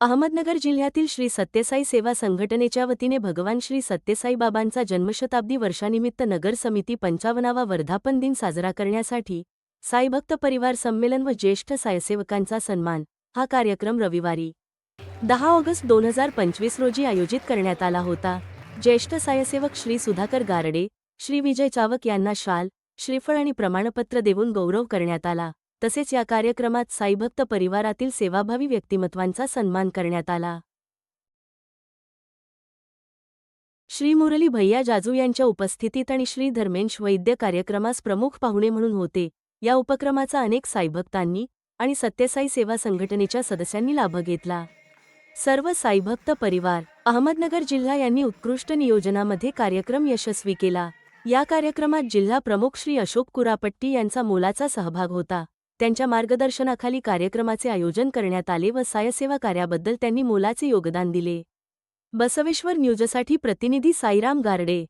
अहमदनगर जिल्ह्यातील श्री सत्यसाई सेवा संघटनेच्या वतीने भगवान श्री सत्यसाई बाबांचा जन्मशताब्दी वर्षानिमित्त नगर समिती पंचावनावा वर्धापन दिन साजरा करण्यासाठी साईभक्त परिवार संमेलन व ज्येष्ठ सायसेवकांचा सन्मान. हा कार्यक्रम रविवारी दहा ऑगस्ट दोन हजार पंचवीस रोजी आयोजित करण्यात आला होता. ज्येष्ठ सायसेवक श्री सुधाकर गारडे श्री विजय चावक यांना शाल श्रीफळ आणि प्रमाणपत्र देऊन गौरव करण्यात आला. तसेच या कार्यक्रमात साईभक्त परिवारातील सेवाभावी व्यक्तिमत्वांचा सन्मान करण्यात आला. श्री मुरली भैया जाजू यांच्या उपस्थितीत आणि श्री धर्मेंश वैद्य कार्यक्रमास प्रमुख पाहुणे म्हणून होते या उपक्रमाचा अनेक साईभक्तांनी आणि सत्यसाई सेवा संघटनेच्या सदस्यांनी लाभ घेतला. सर्व साईभक्त परिवार अहमदनगर जिल्हा यांनी उत्कृष्ट नियोजनामध्ये कार्यक्रम यशस्वी केला. या कार्यक्रमात जिल्हा प्रमुख श्री अशोक कुरापट्टी यांचा मोलाचा सहभाग होता. त्यांच्या मार्गदर्शनाखाली कार्यक्रमाचे आयोजन करण्यात आले व सायसेवा कार्याबद्दल त्यांनी मोलाचे योगदान दिले. बसवेश्वर न्यूजसाठी प्रतिनिधी साईराम गारडे.